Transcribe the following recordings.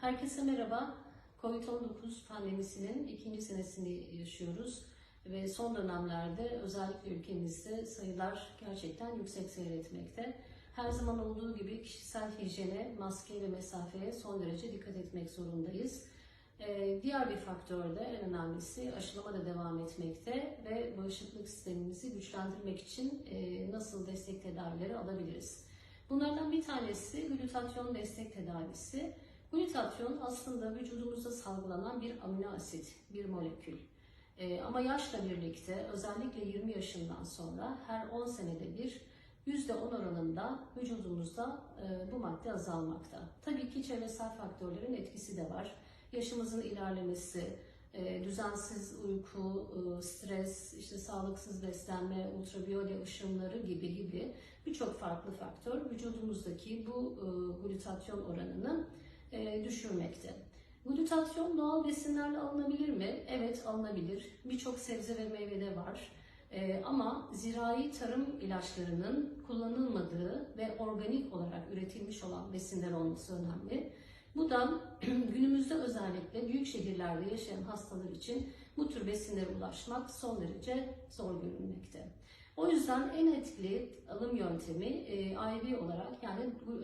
Herkese merhaba. Covid-19 pandemisinin ikinci senesini yaşıyoruz ve son dönemlerde özellikle ülkemizde sayılar gerçekten yüksek seyretmekte. Her zaman olduğu gibi kişisel hijyene, maske ve mesafeye son derece dikkat etmek zorundayız. Ee, diğer bir faktör de en önemlisi aşılama da devam etmekte ve bağışıklık sistemimizi güçlendirmek için e, nasıl destek tedavileri alabiliriz? Bunlardan bir tanesi glutatyon destek tedavisi. Glutatyon aslında vücudumuzda salgılanan bir amino asit, bir molekül. Ee, ama yaşla birlikte özellikle 20 yaşından sonra her 10 senede bir %10 oranında vücudumuzda e, bu madde azalmakta. Tabii ki çevresel faktörlerin etkisi de var. Yaşımızın ilerlemesi, e, düzensiz uyku, e, stres, işte sağlıksız beslenme, ultraviyole ışınları gibi gibi birçok farklı faktör vücudumuzdaki bu e, glutatyon oranını e, düşürmekte. Glutatyon doğal besinlerle alınabilir mi? Evet alınabilir. Birçok sebze ve meyvede var. E, ama zirai tarım ilaçlarının kullanılmadığı ve organik olarak üretilmiş olan besinler olması önemli. Bu da günümüzde özellikle büyük şehirlerde yaşayan hastalar için bu tür besinlere ulaşmak son derece zor görünmekte. O yüzden en etkili alım yöntemi e, IV olarak yani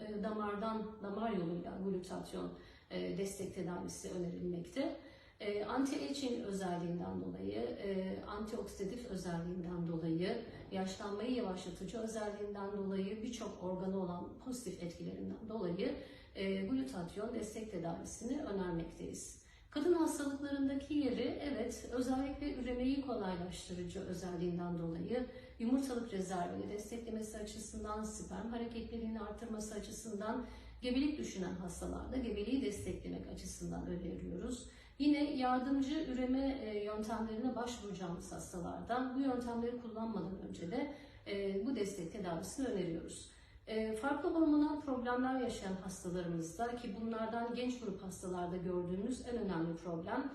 e, damardan damar yoluyla glutatyon e, destek tedavisi önerilmekte. E, anti-aging özelliğinden dolayı, e, antioksidatif özelliğinden dolayı, yaşlanmayı yavaşlatıcı özelliğinden dolayı, birçok organı olan pozitif etkilerinden dolayı e, glutatyon destek tedavisini önermekteyiz. Kadın hastalıklarındaki yeri özellikle üremeyi kolaylaştırıcı özelliğinden dolayı yumurtalık rezervini desteklemesi açısından, sperm hareketliliğini artırması açısından gebelik düşünen hastalarda gebeliği desteklemek açısından öneriyoruz. Yine yardımcı üreme e, yöntemlerine başvuracağımız hastalarda bu yöntemleri kullanmadan önce de e, bu destek tedavisini öneriyoruz. E, farklı hormonal problemler yaşayan hastalarımızda ki bunlardan genç grup hastalarda gördüğümüz en önemli problem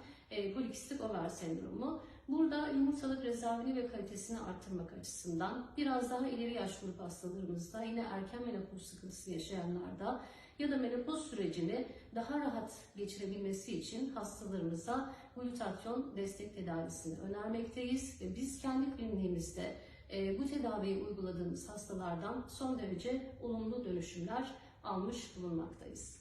polikistik over sendromu. Burada yumurtalık rezervini ve kalitesini arttırmak açısından biraz daha ileri yaş grup hastalarımızda yine erken menopoz sıkıntısı yaşayanlarda ya da menopoz sürecini daha rahat geçirebilmesi için hastalarımıza glutatyon destek tedavisini önermekteyiz ve biz kendi kliniğimizde e, bu tedaviyi uyguladığımız hastalardan son derece olumlu dönüşümler almış bulunmaktayız.